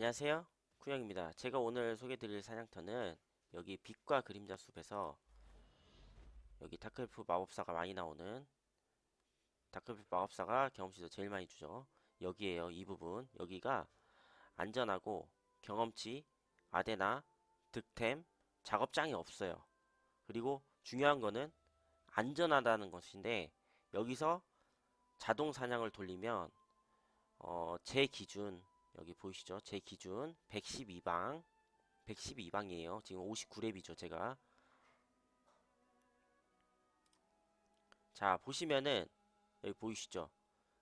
안녕하세요. 쿠영입니다. 제가 오늘 소개드릴 사냥터는 여기 빛과 그림자 숲에서 여기 다크엘프 마법사가 많이 나오는 다크엘프 마법사가 경험치도 제일 많이 주죠. 여기에요. 이 부분. 여기가 안전하고 경험치, 아데나, 득템, 작업장이 없어요. 그리고 중요한 거는 안전하다는 것인데 여기서 자동 사냥을 돌리면 어, 제 기준 여기 보이시죠? 제 기준 112방 112방이에요. 지금 59렙이죠, 제가. 자, 보시면은 여기 보이시죠?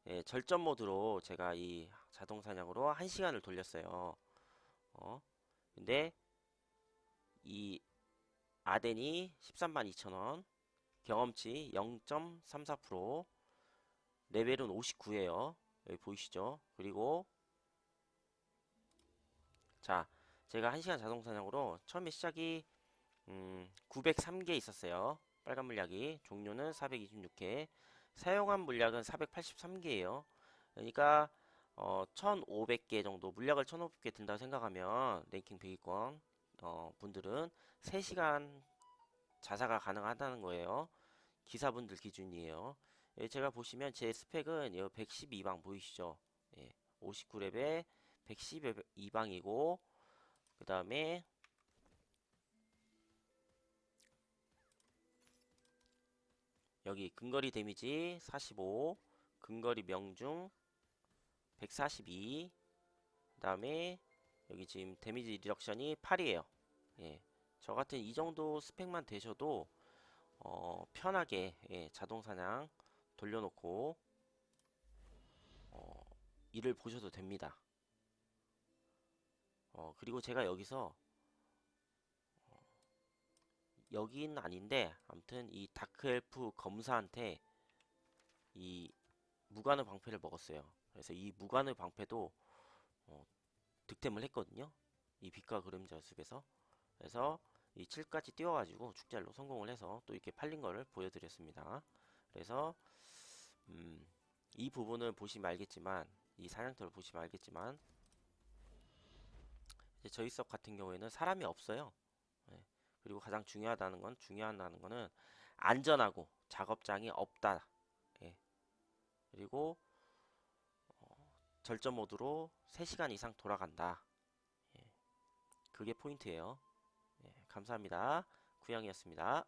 예, 절전 모드로 제가 이 자동 사냥으로 1시간을 돌렸어요. 어? 근데 이 아덴이 13만 2천원 경험치 0.34% 레벨은 59예요. 여기 보이시죠? 그리고 자, 제가 1시간 자동 사냥으로 처음에 시작이 음, 903개 있었어요. 빨간 물약이 종료는 426개. 사용한 물약은 483개예요. 그러니까 어, 1500개 정도 물약을 1500개 든다고 생각하면 랭킹 100위권 어, 분들은 3시간 자사가 가능하다는 거예요. 기사분들 기준이에요. 예, 제가 보시면 제 스펙은 112방 보이시죠? 예, 59렙에 112방이고 그 다음에 여기 근거리 데미지 45 근거리 명중 142 그 다음에 여기 지금 데미지 리덕션이 8이에요 예, 저 같은 이 정도 스펙만 되셔도 어, 편하게 예, 자동 사냥 돌려놓고 어, 일을 보셔도 됩니다. 어, 그리고 제가 여기서 어, 여기는 아닌데 아무튼 이 다크엘프 검사한테 이 무관의 방패를 먹었어요. 그래서 이 무관의 방패도 어, 득템을 했거든요. 이 빛과 그림자 숲에서 그래서 이 7까지 띄워가지고 축제로 성공을 해서 또 이렇게 팔린 거를 보여드렸습니다. 그래서 음, 이 부분을 보시면 알겠지만 이 사냥터를 보시면 알겠지만 저희 석 같은 경우에는 사람이 없어요. 예. 그리고 가장 중요하다는 건 중요하다는 거는 안전하고 작업장이 없다. 예. 그리고 어, 절전 모드로 3시간 이상 돌아간다. 예. 그게 포인트예요. 예, 감사합니다. 구영이었습니다.